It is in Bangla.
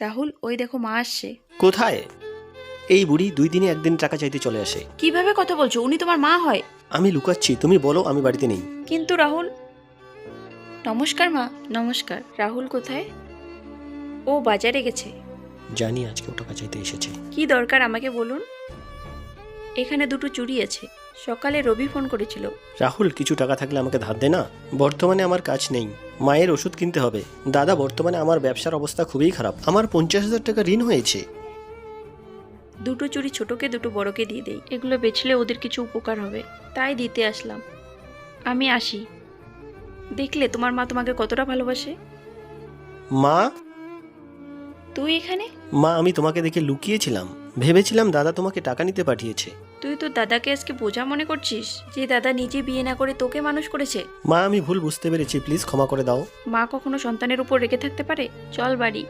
রাহুল ওই দেখো মা আসছে। কোথায়? এই বুড়ি দুই দিনে একদিন টাকা চাইতে চলে আসে। কীভাবে কথা বলছো? উনি তোমার মা হয়। আমি লুকাচ্ছি তুমি বলো আমি বাড়িতে নেই। কিন্তু রাহুল নমস্কার মা নমস্কার। রাহুল কোথায়? ও বাজারে গেছে। জানি আজকে ও টাকা চাইতে এসেছে। কি দরকার আমাকে বলুন? এখানে দুটো চুরি আছে। সকালে রবি ফোন করেছিল। রাহুল কিছু টাকা থাকলে আমাকে ধার দে না? বর্তমানে আমার কাজ নেই। মায়ের ওষুধ কিনতে হবে। দাদা বর্তমানে আমার ব্যবসার অবস্থা খুবই খারাপ। আমার পঞ্চাশ হাজার টাকা ঋণ হয়েছে। দুটো চুরি ছোটকে দুটো বড়কে দিয়ে দেই। এগুলো বেচলে ওদের কিছু উপকার হবে। তাই দিতে আসলাম। আমি আসি। দেখলে তোমার মা তোমাকে কতটা ভালোবাসে? মা? তুই এখানে? মা আমি তোমাকে দেখে লুকিয়েছিলাম। ভেবেছিলাম দাদা তোমাকে টাকা নিতে পাঠিয়েছে। তুই তো দাদাকে আজকে বোঝা মনে করছিস যে দাদা নিজে বিয়ে না করে তোকে মানুষ করেছে। মা আমি ভুল বুঝতে পেরেছি। প্লিজ ক্ষমা করে দাও। মা কখনো সন্তানের উপর রেখে থাকতে পারে? চল বাড়ি।